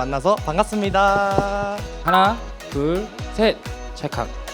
만나서 반갑습니다. 하나, 둘, 셋. 찰칵.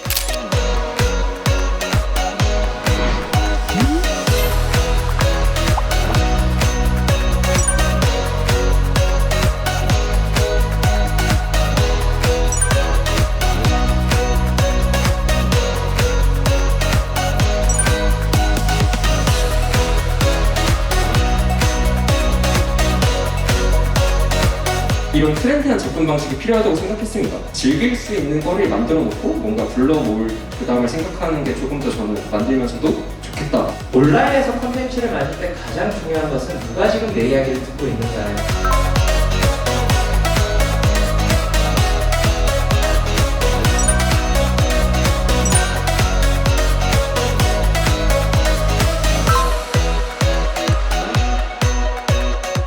이런 트렌디한 접근 방식이 필요하다고 생각했습니다. 즐길 수 있는 거를 만들어 놓고 뭔가 불러 모을 부담을 생각하는 게 조금 더 저는 만들면서도 좋겠다. 온라인에서 컨텐츠를 만들 때 가장 중요한 것은 누가 지금 내 이야기를 듣고 있는가예요.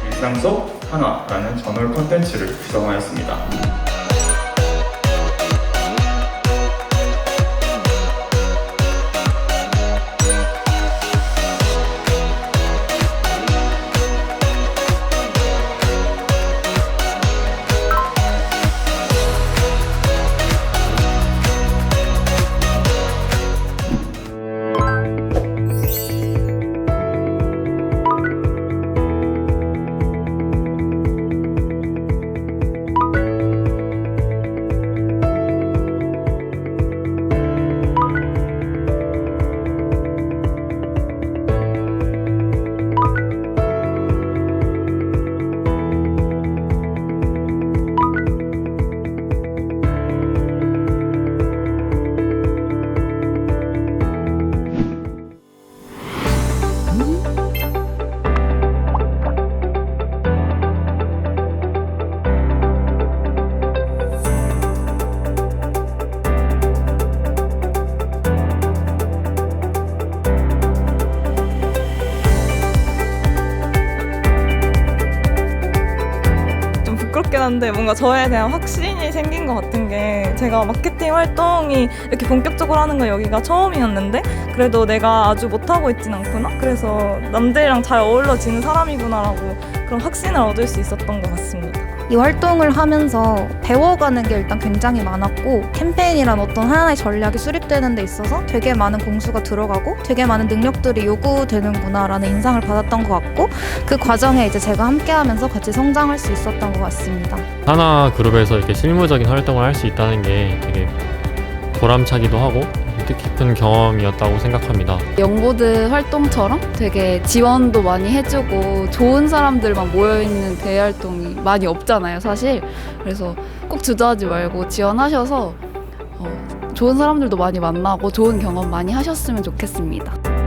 일상 속 하나라는 저널 콘텐츠를 구성하였습니다. Bye. 부끄럽긴 한데 뭔가 저에 대한 확신이 생긴 것 같은 게 제가 마케팅 활동이 이렇게 본격적으로 하는 건 여기가 처음이었는데 그래도 내가 아주 못하고 있진 않구나? 그래서 남들이랑 잘 어울러지는 사람이구나라고 그런 확신을 얻을 수 있었던 것 같습니다. 이 활동을 하면서 배워가는 게 일단 굉장히 많았고 캠페인이란 어떤 하나의 전략이 수립되는 데 있어서 되게 많은 공수가 들어가고 되게 많은 능력들이 요구되는구나라는 인상을 받았던 것 같고 그 과정에 이제 제가 함께하면서 같이 성장할 수 있었던 것 같습니다. 하나 그룹에서 이렇게 실무적인 활동을 할 수 있다는 게 되게 보람차기도 하고 뜻깊은 경험이었다고 생각합니다. 영보드 활동처럼 되게 지원도 많이 해주고 좋은 사람들만 모여있는 대외 활동이 많이 없잖아요, 사실. 그래서 꼭 주저하지 말고 지원하셔서 어, 좋은 사람들도 많이 만나고 좋은 경험 많이 하셨으면 좋겠습니다.